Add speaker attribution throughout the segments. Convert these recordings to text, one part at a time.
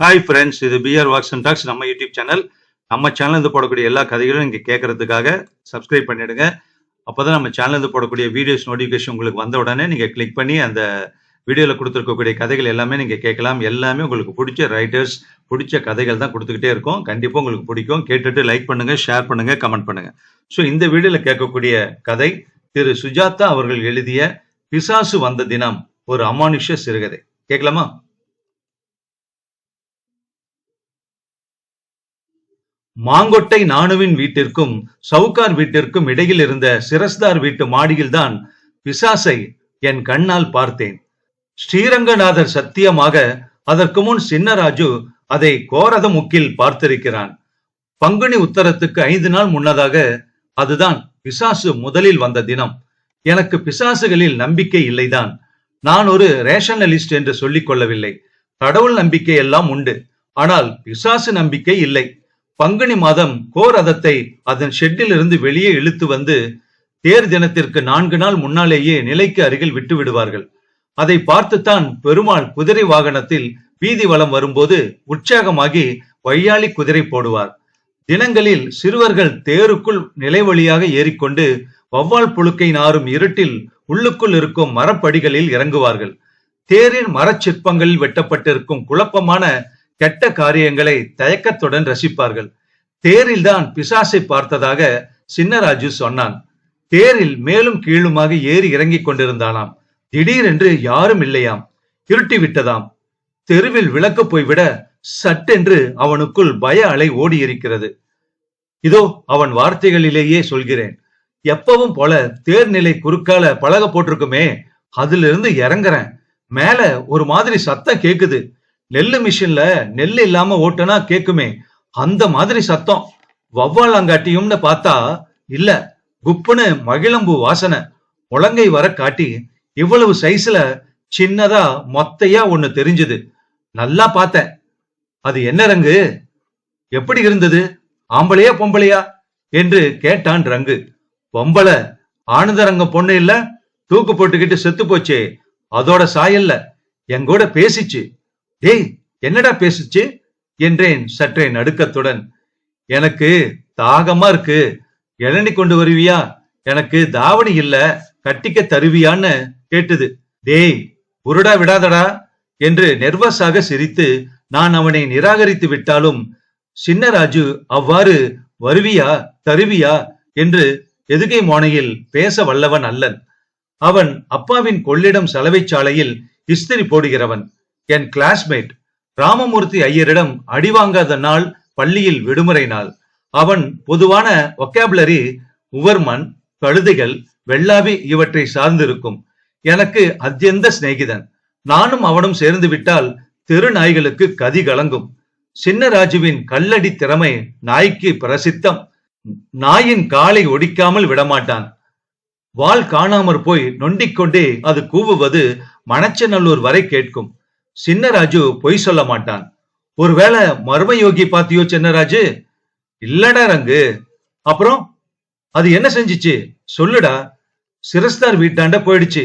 Speaker 1: Hi friends இது PR walks and talks நம்ம YouTube channel நம்ம சேனல் இருந்து போடக்கூடிய எல்லா கதைகளும் இங்கே கேட்கறதுக்காக சப்ஸ்கிரைப் பண்ணிடுங்க. அப்போதான் நம்ம சேனல் இருந்து போடக்கூடிய வீடியோஸ் நோட்டிஃபிகேஷன் உங்களுக்கு வந்த உடனே நீங்கள் கிளிக் பண்ணி அந்த வீடியோவில் கொடுத்துருக்கக்கூடிய கதைகள் எல்லாமே நீங்கள் கேட்கலாம். எல்லாமே உங்களுக்கு பிடிச்ச ரைட்டர்ஸ் பிடிச்ச கதைகள் தான் கொடுத்துக்கிட்டே இருக்கும். கண்டிப்பாக உங்களுக்கு பிடிக்கும். கேட்டுட்டு லைக் பண்ணுங்கள் ஷேர் பண்ணுங்கள் கமெண்ட் பண்ணுங்கள் ஸோ இந்த வீடியோவில் கேட்கக்கூடிய கதை திரு சுஜாதா அவர்கள் எழுதிய பிசாசு வந்த தினம் ஒரு அமானுஷ சிறுகதை. கேட்கலாமா? மாங்கொட்டை நானுவின் வீட்டிற்கும் சவுக்கார் வீட்டிற்கும் இடையில் இருந்த சிரஸ்தார் வீட்டு மாடியில்தான் பிசாசை என் கண்ணால் பார்த்தேன். ஸ்ரீரங்கநாதர் சத்தியமாக அதற்கு முன் சின்னராஜு அதை கோரத முக்கில் பார்த்திருக்கிறான். பங்குனி உத்தரத்துக்கு ஐந்து நாள் முன்னதாக அதுதான் பிசாசு முதலில் வந்த தினம். எனக்கு பிசாசுகளில் நம்பிக்கை இல்லைதான். நான் ஒரு ரேஷனலிஸ்ட் என்று சொல்லிக் கொள்ளவில்லை. கடவுள் நம்பிக்கை எல்லாம் உண்டு. ஆனால் பிசாசு நம்பிக்கை இல்லை. பங்குனி மாதம் கோரதத்தை அதன் ஷெட்டில் இருந்து வெளியே இழுத்து வந்து தேர் தினத்திற்கு நான்கு நாள் முன்னாலேயே நிலைக்கு அருகில் விட்டு விடுவார்கள். அதை பார்த்துத்தான் பெருமாள் குதிரை வாகனத்தில் வீதி வளம் வரும்போது உற்சாகமாகி வையாளி குதிரை போடுவார். தினங்களில் சிறுவர்கள் தேருக்குள் நிலை வழியாக ஏறிக்கொண்டு வவ்வால் புழுக்கை நாரும் இருட்டில் உள்ளுக்குள் இருக்கும் மரப்படிகளில் இறங்குவார்கள். தேரின் மரச்சிற்பங்களில் வெட்டப்பட்டிருக்கும் குழப்பமான கெட்ட காரியங்களை தயக்கத்துடன் ரசிப்பார்கள். தேரில்தான் பிசாசை பார்த்ததாக சின்னராஜு சொன்னான். தேரில் மேலும் கீழுமாக ஏறி இறங்கிக் கொண்டிருந்தானாம். திடீரென்று யாரும் இல்லையாம். இருட்டி விட்டதாம். தெருவில் விளக்கு போய்விட சட்டென்று அவனுக்குள் பய அலை ஓடி இருக்கிறது இதோ அவன் வார்த்தைகளிலேயே சொல்கிறேன். எப்பவும் போல தேர்நிலை குறுக்கால பழக போட்டிருக்குமே அதுல இருந்து இறங்குறேன். மேல ஒரு மாதிரி சத்தம் கேக்குது. நெல்லு மிஷின்ல நெல் இல்லாம ஓட்டுனா கேக்குமே. அந்த மாதிரி சத்தம். வவ்வாலாங்காட்டியும்னு பார்த்தா இல்ல குப்புன்னு மகிழம்பு வாசனை. முழங்கை வர காட்டி இவ்வளவு சைஸ்ல சின்னதா மொத்தையா ஒண்ணு தெரிஞ்சது. நல்லா பார்த்தேன். அது என்ன ரங்கு? எப்படி இருந்தது? ஆம்பளையா பொம்பளையா? என்று கேட்டான் ரங்கு. பொம்பளை ஆனந்தரங்கம் பொண்ணு இல்ல? தூக்கு போட்டுக்கிட்டு செத்து போச்சே. அதோட சாயல்ல. எங்கூட பேசிச்சு. டேய் என்னடா பேசுச்சு? என்றேன் சற்றே நடுக்கத்துடன். எனக்கு தாகமா இருக்கு. இளநி கொண்டு வருவியா? எனக்கு தாவணி இல்ல கட்டிக்க தருவியான்னு கேட்டது. டேய் உருடா விடாதடா என்று நெர்வஸாக சிரித்து நான் அவனை நிராகரித்து விட்டாலும் சின்னராஜு அவ்வாறு வருவியா தருவியா என்று எதுகை மோனையில் பேச வல்லவன் அல்லன். அவன் அப்பாவின் கொள்ளிடம் சலவை சாலையில் இஸ்திரி போடுகிறவன். என் கிளாஸ்மேட் ராமமூர்த்தி ஐயரிடம் அடிவாங்காத நாள் பள்ளியில் விடுமுறை நாள். அவன் பொதுவான ஒக்காபுலரி உவர்மன் கழுதைகள் வெள்ளாவி இவற்றை சார்ந்திருக்கும். எனக்கு அத்தியந்த சிநேகிதன். நானும் அவனும் சேர்ந்து விட்டால் தெரு நாய்களுக்கு கதி கலங்கும். சின்னராஜுவின் கல்லடி திறமை நாய்க்கு பிரசித்தம். நாயின் காலை ஒடிக்காமல் விடமாட்டான். வால் காணாமற் போய் நொண்டிக்கொண்டே அது கூவுவது மணச்சநல்லூர் வரை கேட்கும். சின்னராஜு பொய் சொல்ல மாட்டான். ஒருவேளை மர்ம யோகி பாத்தியோ சின்னராஜு? இல்லடா ரங்கு. அப்புறம் அது என்ன செஞ்சுச்சு? சொல்லுடா. சிரஸ்தார் வீட்டாண்ட போயிடுச்சு.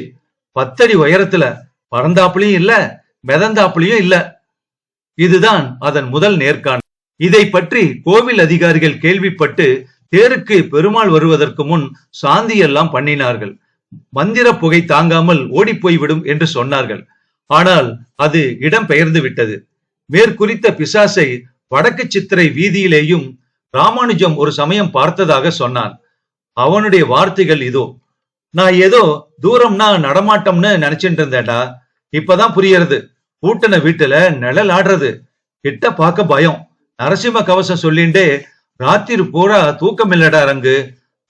Speaker 1: பத்தடி உயரத்துல பறந்தாப்புலயும் இல்ல மிதந்தாப்புலயும் இல்ல. இதுதான் அதன் முதல் நேர்காணல். இதை பற்றி கோவில் அதிகாரிகள் கேள்விப்பட்டு தேருக்கு பெருமாள் வருவதற்கு முன் சாந்தி எல்லாம் பண்ணினார்கள். மந்திர புகை தாங்காமல் ஓடிப்போய் விடும் என்று சொன்னார்கள். ஆனால் அது இடம் பெயர்ந்து விட்டது. மேற்குறித்த பிசாசை வடக்கு சித்திரை வீதியிலேயும் ராமானுஜம் ஒரு சமயம் பார்த்ததாக சொன்னான். அவனுடைய வார்த்தைகள் இதோ நான் ஏதோ தூரம்னா நடமாட்டம்னு நினைச்சிட்டு இருந்தேன்டா இப்பதான் புரியறது. பூட்டின வீட்டுல நிழல் ஆடுறது. கிட்ட பார்க்க பயம். நரசிம்ம கவசம் சொல்லிண்டே ராத்திரி பூரா தூக்கம் இல்லடா ரங்கு.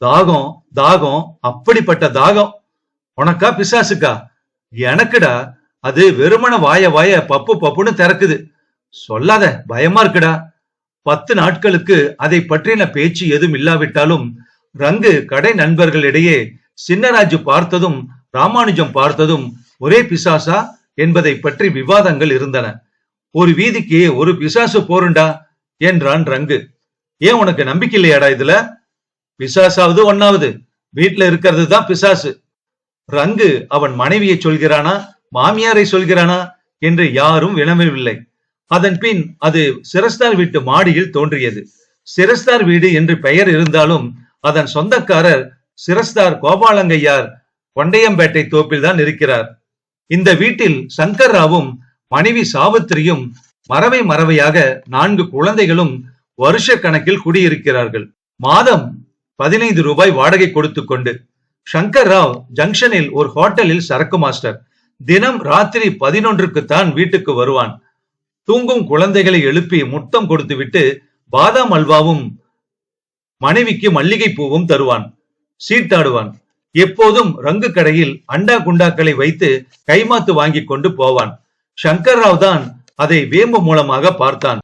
Speaker 1: தாகம் தாகம் அப்படிப்பட்ட தாகம். உனக்கா பிசாசுக்கா? எனக்குடா அது வெறுமன வாய வாய பப்பு பப்புன்னு திறக்குது. சொல்லாத பயமா இருக்குடா. பத்து நாட்களுக்கு அதை பற்றின பேச்சு எதுவும் இல்லாவிட்டாலும் ரங்கு கடை நண்பர்களிடையே சின்னராஜு பார்த்ததும் ராமானுஜம் பார்த்ததும் ஒரே பிசாசா என்பதை பற்றி விவாதங்கள் இருந்தன. ஒரு வீதிக்கு ஒரு பிசாசு போருண்டா என்றான் ரங்கு. ஏன் உனக்கு நம்பிக்கை இல்லையாடா இதுல? பிசாசாவது ஒன்னாவது வீட்டுல இருக்கிறது தான் பிசாசு. ரங்கு அவன் மனைவியை சொல்கிறானா? மாமியாரை சொல்கிறானா என்று யாரும் வினவவில்லை. அதன் பின் அது சிரஸ்தார் வீட்டு மாடியில் தோன்றியது. சிரஸ்தார் வீடு என்று பெயர் இருந்தாலும் அதன் சொந்தக்காரர் சிரஸ்தார் கோபாலங்கையார் கொண்டையம்பேட்டை தோப்பில் தான் இருக்கிறார். இந்த வீட்டில் சங்கர் ராவும் மனைவி சாவித்திரியும் மறவை மறவையாக நான்கு குழந்தைகளும் வருஷ கணக்கில் குடியிருக்கிறார்கள். மாதம் பதினைந்து ரூபாய் வாடகை கொடுத்து கொண்டு சங்கர் ராவ் ஜங்ஷனில் ஒரு ஹோட்டலில் சரக்கு மாஸ்டர். தினம் ராத்திரி பதினொன்றுக்குத்தான் வீட்டுக்கு வருவான். தூங்கும் குழந்தைகளை எழுப்பி முத்தம் கொடுத்துவிட்டு பாதாம் அல்வாவும் மனைவிக்கு மல்லிகை பூவும் தருவான் சீட்டாடுவான் எப்போதும் ரங்கு கடையில் அண்டா குண்டாக்களை வைத்து கைமாத்து வாங்கி கொண்டு போவான். சங்கர் ராவ் தான் அதை வேம்பு மூலமாக பார்த்தான்.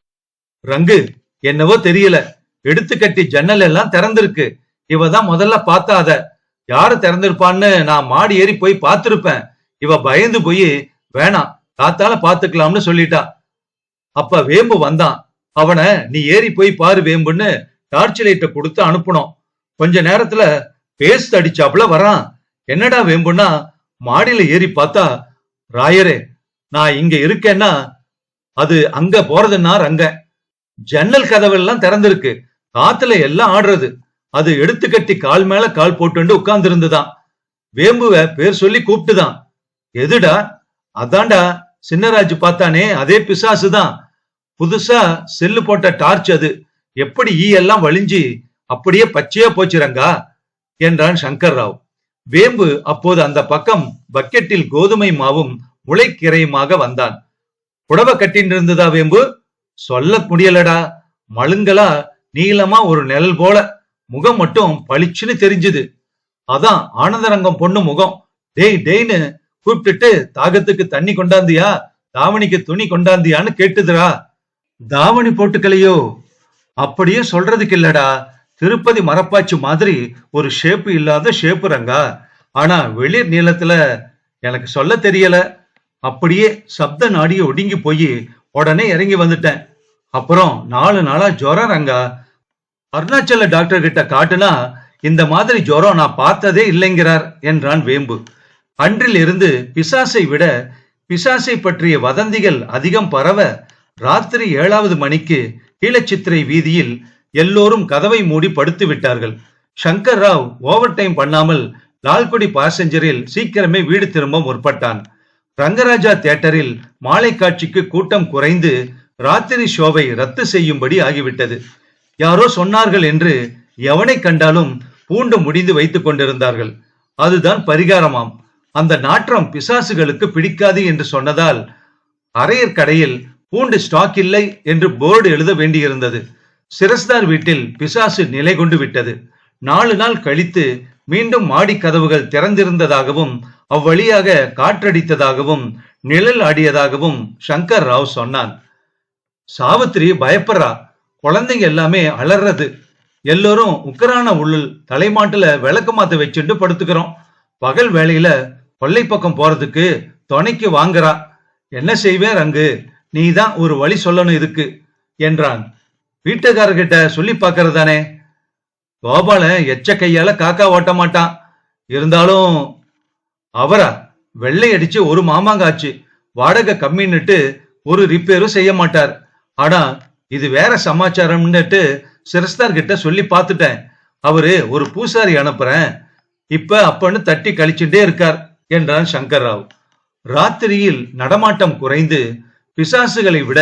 Speaker 1: ரங்கு என்னவோ தெரியல. எடுத்து கட்டி ஜன்னல் எல்லாம் திறந்திருக்கு. இவ தான் முதல்ல பார்த்தாத. அத யாரு திறந்திருப்பான்னு நான் மாடி ஏறி போய் பார்த்திருப்பேன். இவ பயந்து போய் வேணாம் காத்தால பாத்துக்கலாம்னு சொல்லிட்டா. அப்ப வேம்பு வந்தான். அவனை நீ ஏறி போய் பாரு வேம்புன்னு டார்ச் லைட்டை கொடுத்து அனுப்புனோம். கொஞ்ச நேரத்துல பேஸ்ட் அடிச்சாப்புல வரான். என்னடா வேம்புன்னா மாடியில ஏறி பார்த்தா ராயரே நான் இங்க இருக்கேன்னா அது அங்க போறதுன்னா அங்க ஜன்னல் கதவெல்லாம் திறந்திருக்கு. காத்துல எல்லாம் ஆடுறது. அது எடுத்து கட்டி கால் மேல கால் போட்டு உட்கார்ந்து இருந்துதான் வேம்புவ பேர் சொல்லி கூப்பிட்டுதான். எதுடா? அதான்டா சின்னராஜ் பார்த்தானே அதே பிசாசுதான். புதுசா செல்லு போட்ட டார்ச் அது. எப்படி ஈ எல்லாம் வழிஞ்சு அப்படியே பச்சையா போச்சுரங்கா என்றான் சங்கர் ராவ் வேம்பு அப்போது அந்த பக்கம் பக்கெட்டில் கோதுமை மாவும் முளைக்கிரையுமாக வந்தான். புடவை கட்டின்னு இருந்ததா வேம்பு? சொல்ல முடியலடா. மழுங்கலா நீளமா ஒரு நிழல் போல. முகம் மட்டும் பளிச்சுன்னு தெரிஞ்சுது. அதான் ஆனந்தரங்கம் பொண்ணு முகம். டேய் டெய்னு கூப்பிட்டுட்டு தாகத்துக்கு தண்ணி கொண்டாந்தியா? தாவணிக்கு துணி கொண்டாந்தியான்னு கேட்டுதுடா. தாவணி போட்டுக்கலையோ? அப்படியே சொல்றதுக்கு இல்லடா. திருப்பதி மரப்பாச்சி மாதிரி ஒரு ஷேப்பு இல்லாத ஷேப்பு ரங்கா. ஆனா வெளிர் நீளத்துல எனக்கு சொல்ல தெரியல. அப்படியே சப்த நாடிய ஒடுங்கி போய் உடனே இறங்கி வந்துட்டேன். அப்புறம் நாலு நாளா ஜுரம் ரங்கா. அருணாச்சல டாக்டர் கிட்ட காட்டுனா இந்த மாதிரி ஜுரம் நான் பார்த்ததே இல்லைங்கிறார் என்றான் வேம்பு. அன்றில் இருந்து பிசாசை விட பிசாசை பற்றிய வதந்திகள் அதிகம் பரவ ராத்திரி ஏழாவது மணிக்கு கீழச்சித்திரை வீதியில் எல்லோரும் கதவை மூடி படுத்து விட்டார்கள். சங்கர் ராவ் ஓவர் டைம் பண்ணாமல் லால்குடி பாசஞ்சரில் சீக்கிரமே வீடு திரும்ப முற்பட்டான். ரங்கராஜா தியேட்டரில் மாலை காட்சிக்கு கூட்டம் குறைந்து ராத்திரி ஷோவை ரத்து செய்யும்படி ஆகிவிட்டது. யாரோ சொன்னார்கள் என்று எவனை கண்டாலும் பூண்டு முடிந்து வைத்துக் கொண்டிருந்தார்கள். அதுதான் பரிகாரமாம். அந்த நாற்றம் பிசாசுகளுக்கு பிடிக்காது என்று சொன்னதால் அரையர் கடையில் பூண்டு ஸ்டாக் இல்லை என்று போர்டு எழுத வேண்டியிருந்தது. சிரஸ்தார் வீட்டில் பிசாசு நிலை கொண்டு விட்டது. நாலு நாள் கழித்து மீண்டும் மாடி கதவுகள் திறந்திருந்ததாகவும் அவ்வழியாக காற்றடித்ததாகவும் நிழல் ஆடியதாகவும் சங்கர் ராவ் சொன்னான். சாவித்திரி பயப்படுறா. குழந்தைங்க எல்லாமே அலறது. எல்லோரும் உக்கரான உள்ளுள் தலைமாட்டுல விளக்கு மாத்த வச்சுட்டு படுத்துக்கிறோம். பகல் வேளையில கொல்லை பக்கம் போறதுக்கு துணைக்கு வாங்குறா. என்ன செய்வேன் ரங்கு? நீ தான் ஒரு வழி சொல்லணும் இதுக்கு என்றான். வீட்டுக்காரர்கிட்ட சொல்லி பார்க்கறதானே கோபாலன் எச்ச கையால காக்கா ஓட்ட மாட்டான். இருந்தாலும் அவரா? வெள்ளை அடிச்சு ஒரு மாமாங்காச்சு. வாடகை கம்மின்னுட்டு ஒரு ரிப்பேரும் செய்ய மாட்டார். ஆனா இது வேற சமாச்சாரம்னுட்டு சிரஸ்தார்கிட்ட சொல்லி பார்த்துட்டேன். அவரு ஒரு பூசாரி அனுப்புறேன். இப்ப அப்பன்னு தட்டி கழிச்சுட்டே இருக்கார். என்றான் சங்கர் ராவ் ராத்திரியில் நடமாட்டம் குறைந்து பிசாசுகளை விட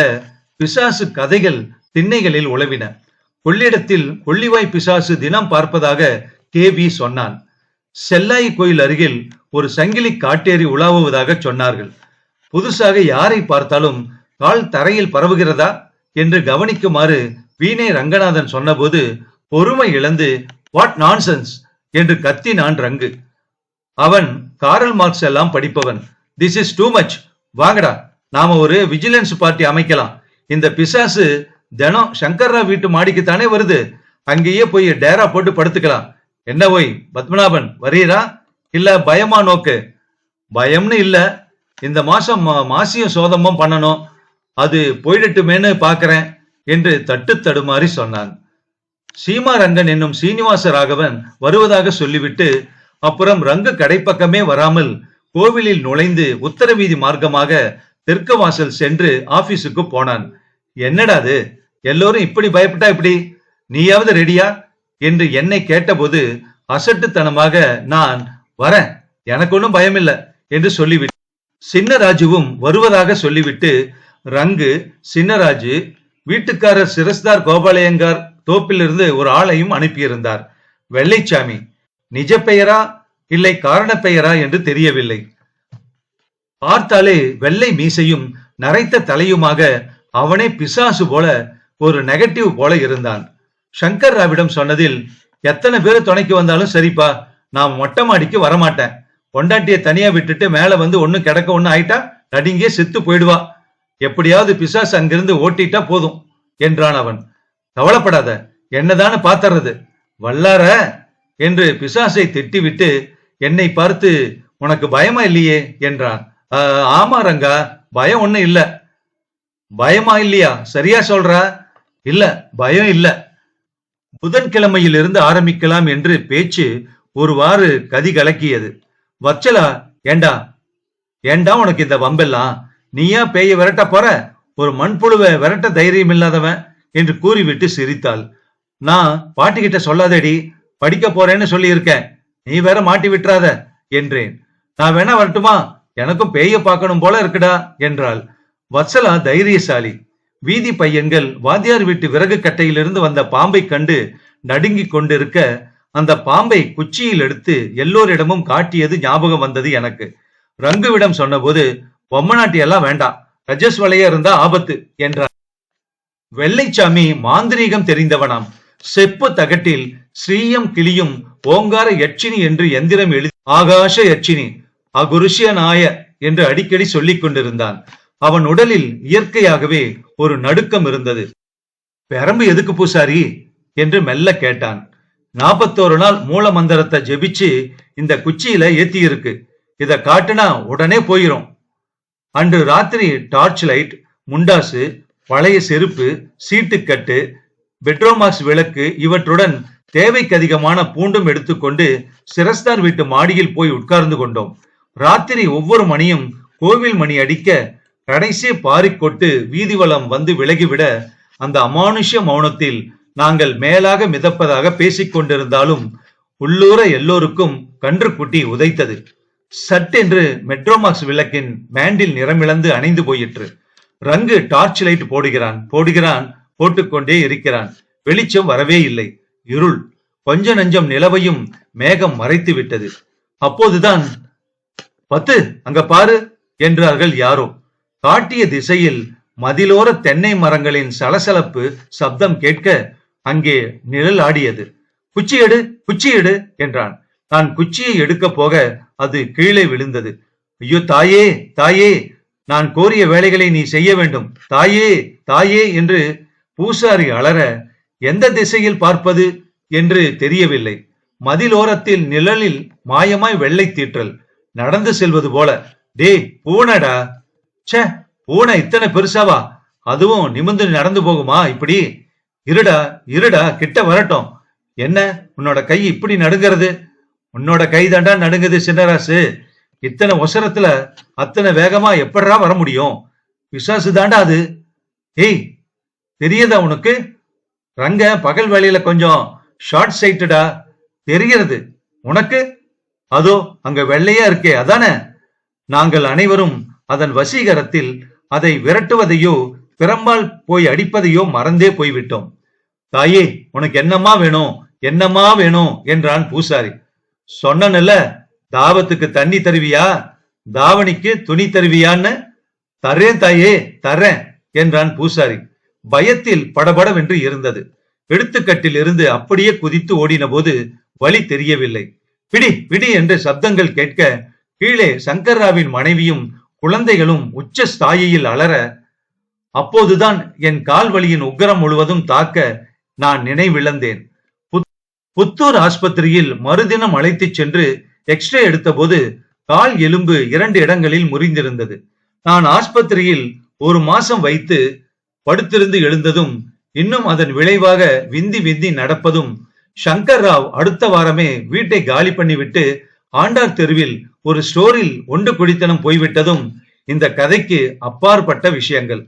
Speaker 1: பிசாசு கதைகள் திண்ணைகளில் உழவின கொள்ளிடத்தில் கொள்ளிவாய் பிசாசு தினம் பார்ப்பதாக கேவி சொன்னான். செல்லாய் கோயில் அருகில் ஒரு சங்கிலி காட்டேறி உலாவுவதாக சொன்னார்கள். புதுசாக யாரை பார்த்தாலும் கால் தரையில் பரவுகிறதா என்று கவனிக்குமாறு வீணை ரங்கநாதன் சொன்னபோது பொறுமை இழந்து வாட் நான்சென்ஸ் என்று கத்தினான் ரங்கு. அவன் காரல் மார்க்ஸ் எல்லாம் படிப்பவன். திஸ் இஸ் டூ மச் வாங்கடா நாம ஒரு விஜிலன்ஸ் பார்ட்டி அமைக்கலாம். இந்த பிசாசு தினம் சங்கர்ராவ் வீட்டு மாடிக்கு தானே வருது. அங்கேயே போய் டேரா போட்டு படுத்துக்கலாம். என்ன போய் பத்மநாபன் வரீரா இல்ல பயமா நோக்கு? பயம்னு இல்ல. இந்த மாசம் மா- மாசியும் சோதமும் பண்ணணும். அது போயிடட்டுமேனு பாக்குறேன் என்று தட்டு தடுமாறி சொன்னான். சீமாரங்கன் என்னும் சீனிவாச ராகவன் வருவதாக சொல்லிவிட்டு அப்புறம் ரங்கு கடைப்பக்கமே வராமல் கோவிலில் நுழைந்து உத்தரவீதி மார்க்கமாக தெற்கு வாசல் சென்று ஆபீஸுக்கு போனான். என்னடா அது? எல்லோரும் இப்படி பயப்பட்டா இப்படி? நீயாவது ரெடியா? என்று என்னை கேட்டபோது அசட்டுத்தனமாக நான் வரேன். எனக்கு ஒன்றும் பயமில்லை என்று சொல்லிவிட்டு சின்னராஜுவும் வருவதாக சொல்லிவிட்டு ரங்கு சின்னராஜு வீட்டுக்காரர் சிரஸ்தார் கோபாலயங்கார் தோப்பிலிருந்து ஒரு ஆளையும் அனுப்பியிருந்தார். வெள்ளைச்சாமி நிஜ பெயரா இல்லை காரண பெயரா என்று தெரியவில்லை. பார்த்தாலே வெள்ளை மீசையும் நரைத்த தலையுமாக அவனே பிசாசு போல ஒரு நெகட்டிவ் போல இருந்தான். சங்கர் ராவிடம் சொன்னதில் எத்தனை பேர் துணைக்கு வந்தாலும் சரிப்பா நான் மொட்டை மாடிக்கு வரமாட்டேன். பொண்டாட்டியை தனியா விட்டுட்டு மேல வந்து ஒன்னும் கிடக்க ஒன்னு ஆயிட்டா நடுங்கே செத்து போயிடுவா. எப்படியாவது பிசாசு அங்கிருந்து ஓட்டிட்டா போதும் என்றான் அவன். கவலைப்படாத என்னதானு பாத்துறது. வல்லார என்று பிசாசை திட்டிவிட்டு என்னை பார்த்து உனக்கு பயமா இல்லையே? என்றான். ஆமா ரங்கா பயம் ஒன்றும் இல்ல. பயமா இல்லையா? சரியா சொல்றா? இல்ல பயம் இல்ல. புதன்கிழமையில் இருந்து ஆரம்பிக்கலாம் என்று பேச்சு ஒருவாறு கதி கலக்கியது. வச்சலா ஏண்டா? ஏண்டா உனக்கு இந்த வம்பெல்லாம்? நீயா பேய விரட்ட போற? ஒரு மண்புழுவை விரட்ட தைரியம் இல்லாதவன்? என்று கூறிவிட்டு சிரித்தாள். நான் பாட்டிக்கிட்ட சொல்லாதடி படிக்க போறேன்னு சொல்லியிருக்கேன் நீ வேற மாட்டி விட்டுறாத என்றேன். நான் வேணா வரட்டுமா? எனக்கும் பேய பார்க்கணும் போல இருக்குடா என்றாள். வத்சலா தைரியசாலி. வீதி பையன்கள் வாத்தியார் வீட்டு விறகு கட்டையிலிருந்து வந்த பாம்பை கண்டு நடுங்கிக் கொண்டிருக்க அந்த பாம்பை குச்சியில் எடுத்து எல்லோரிடமும் காட்டியது ஞாபகம் வந்தது எனக்கு. ரங்குவிடம் சொன்னபோது பொம்மநாட்டி எல்லாம் வேண்டாம். ரஜஸ் வலைய இருந்தா ஆபத்து என்றார். வெள்ளைச்சாமி மாந்திரீகம் தெரிந்தவனாம். செப்பு தகட்டில் ஸ்ரீயம் கிளியும் ஓங்கார யட்சினி என்று எந்திரம் எழுதி ஆகாஷ யட்சினி அகுருஷிய நாய என்று அடிக்கடி சொல்லிக் கொண்டிருந்தான். அவன் உடலில் இயற்கையாகவே ஒரு நடுக்கம் இருந்தது. பெரம்பு எதுக்கு பூசாரி? என்று மெல்ல கேட்டான். நாற்பத்தோரு நாள் மூல மந்திரத்தை ஜெபிச்சு இந்த குச்சியில ஏத்தி இருக்கு இத காட்டுனா உடனே போயிரும். அன்று ராத்திரி டார்ச் லைட் முண்டாசு பழைய செருப்பு சீட்டுக்கட்டு பெட்ரோமாக்ஸ் விளக்கு இவற்றுடன் தேவைக்கு அதிகமான பூண்டும் எடுத்துக்கொண்டு சிரஸ்தார் வீட்டு மாடியில் போய் உட்கார்ந்து கொண்டோம். ராத்திரி ஒவ்வொரு மணியும் கோவில் மணி அடிக்க கடைசி பாரிக்கொட்டு வீதி வளம் வந்து விலகிவிட அந்த அமானுஷ்ய மௌனத்தில் நாங்கள் மேலாக மிதப்பதாக பேசிக்கொண்டிருந்தாலும் உள்ளூர எல்லோருக்கும் கன்றுக்குட்டி உதைத்தது. சட்டென்று மெட்ரோமாக்ஸ் விளக்கின் மேண்டில் நிறமிழந்து அணைந்து போயிற்று. ரங்கு டார்ச் லைட் போடுகிறான் போடுகிறான் போட்டுக்கொண்டே இருக்கிறான். வெளிச்சம் வரவே இல்லை. இருள் கொஞ்ச நஞ்சம் நிலவையும் மேகம் மறைத்து விட்டது. அப்போதுதான் பத்து அங்க பாரு என்றார்கள் யாரோ. காட்டிய திசையில் மதிலோர தென்னை மரங்களின் சலசலப்பு சப்தம் கேட்க அங்கே நிழல் ஆடியது குச்சி எடு குச்சி எடு என்றான். நான் குச்சியை எடுக்க போக அது கீழே விழுந்தது. ஐயோ தாயே தாயே நான் கோரிய வேலைகளை நீ செய்ய வேண்டும். தாயே தாயே என்று பூசாரி அலற எந்த திசையில் பார்ப்பது என்று தெரியவில்லை. மதிலோரத்தில் நிழலில் மாயமாய் வெள்ளை தீற்றல். நடந்து செல்வது போல டேய் பூனைடா. சே பூனை இத்தனை பெருசாவா? அதுவும் நிமிர்ந்து நடந்து போகுமா இப்படி? இருடா இருடா கிட்ட வரட்டும். என்ன உன்னோட கை இப்படி நடுங்கிறது? உன்னோட கை தாண்டா நடுங்குது சின்னராசு. இத்தனை ஒசரத்துல அத்தனை வேகமா எப்படிடா வர முடியும்? விசாசு தாண்டா அது. ஏய் தெரியாதா உனக்கு? ரங்க பகல் வேலையில கொஞ்சம் ஷார்ட் சைட்டடா தெரிகிறது. உனக்கு? அதோ அங்க வெள்ளையா இருக்கே அதானே? நாங்கள் அனைவரும் அதன் வசீகரத்தில் அதை விரட்டுவதையோ பிறம்பால் போய் அடிப்பதையோ மறந்தே போய்விட்டோம். தாயே உனக்கு என்னம்மா வேணும்? என்னம்மா வேணும்? என்றான் பூசாரி. சொன்னனல்ல தாவத்துக்கு தண்ணி தருவியா? தாவணிக்கு துணி தருவியான்னு? தரேன் தாயே தரேன் என்றான் பூசாரி. பயத்தில் படபடவென்று இருந்தது. எடுத்துக்கட்டில் இருந்து அப்படியே குதித்து ஓடின போது வழி தெரியவில்லை. பிடி பிடி என்று சப்தங்கள் கேட்க கீழே சங்கர்ராவின் மனைவியும் குழந்தைகளும் உச்ச ஸ்தாயியில் அலற அப்போதுதான் என் கால் வலியின் உக்கரம் முழுவதும் தாக்க நான் நினைவிழந்தேன். புத்தூர் ஆஸ்பத்திரியில் மறுதினம் அழைத்துச் சென்று எக்ஸ்ரே எடுத்தபோது கால் எலும்பு இரண்டு இடங்களில் முறிந்திருந்தது. நான் ஆஸ்பத்திரியில் ஒரு மாசம் வைத்து படுத்திருந்து எழுந்ததும் இன்னும் அதன் விளைவாக விந்தி விந்தி நடப்பதும் சங்கர் ராவ் அடுத்த வாரமே வீட்டை காலி பண்ணிவிட்டு ஆண்டார் தெருவில் ஒரு ஸ்டோரில் ஒன்று குடித்தனம் போய்விட்டதும் இந்த கதைக்கு அப்பாற்பட்ட விஷயங்கள்.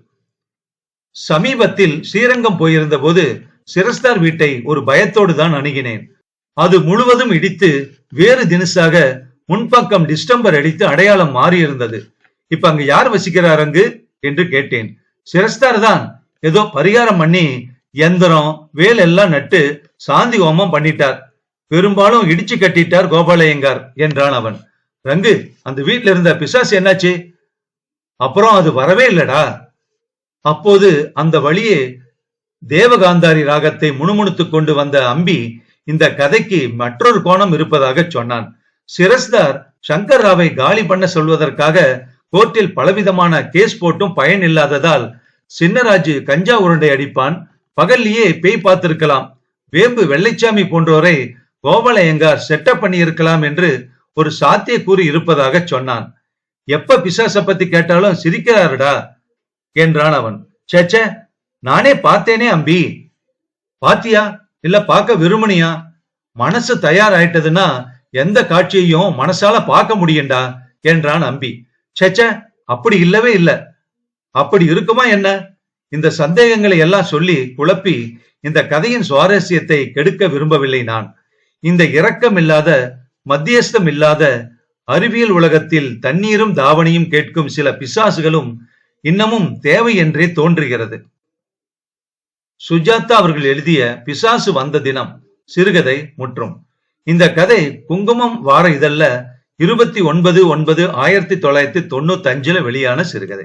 Speaker 1: சமீபத்தில் ஸ்ரீரங்கம் போயிருந்த போது சிரஸ்தார் வீட்டை ஒரு பயத்தோடு தான் அணுகினேன். அது முழுவதும் இடித்து வேறு தினசாக முன்பக்கம் டிஸ்டம்பர் அடித்து அடையாளம் மாறியிருந்தது. இப்ப அங்க யார் வசிக்கிறார் அங்கு? என்று கேட்டேன். சிரஸ்தார் தான் ஏதோ பரிகாரம் பண்ணி எந்திரம் வேல் எல்லாம் நட்டு சாந்தி ஹோமம் பண்ணிட்டார். பெரும்பாலும் இடிச்சு கட்டிட்டார் கோபாலயங்கார் என்றான் அவன். ரங்கு அந்த வீட்டுல இருந்த பிசாசு என்னாச்சு? அப்புறம் அது வரவே இல்லடா. அப்போது அந்த வழியே தேவகாந்தாரி ராகத்தை முணுமுணுத்துக் கொண்டு வந்த அம்பி இந்த கதைக்கு மற்றொரு கோணம் இருப்பதாக சொன்னான். சிரஸ்தார் சங்கர் ராவை காலி பண்ண சொல்வதற்காக கோர்ட்டில் பலவிதமான கேஸ் போட்டும் பயன் இல்லாததால் சின்னராஜு கஞ்சா உருண்டை அடிப்பான். பகல்லையே பேய் பார்த்திருக்கலாம். வேம்பு வெள்ளைச்சாமி போன்றோரை கோபாலயங்கார் செட்டப் பண்ணியிருக்கலாம் என்று ஒரு சாத்திய கூறி இருப்பதாக சொன்னான். எப்ப பிசாச பத்தி கேட்டாலும் சிரிக்கிறாருடா என்றான் அவன். சேச்ச நானே பார்த்தேனே அம்பி. பாத்தியா? இல்ல பார்க்க விரும்புனியா மனசு தயாராயிட்டதுன்னா எந்த காட்சியையும் மனசால பார்க்க முடியும்டா என்றான் அம்பி. சேச்ச அப்படி இல்லவே இல்ல. அப்படி இருக்குமா என்ன? இந்த சந்தேகங்களை எல்லாம் சொல்லி குழப்பி இந்த கதையின் சுவாரஸ்யத்தை கெடுக்க விரும்பவில்லை நான். இந்த இரக்கம் இல்லாத மத்தியஸ்தம் இல்லாத அறிவியல் உலகத்தில் தண்ணீரும் தாவணியும் கேட்கும் சில பிசாசுகளும் இன்னமும் தேவை என்றே தோன்றுகிறது. சுஜாதா அவர்கள் எழுதிய பிசாசு வந்த தினம் சிறுகதை முற்றும். இந்த கதை குங்குமம் வார இதழ்ல இருபத்தி ஒன்பது ஒன்பது ஆயிரத்தி தொள்ளாயிரத்தி தொண்ணூத்தி அஞ்சுல வெளியான சிறுகதை.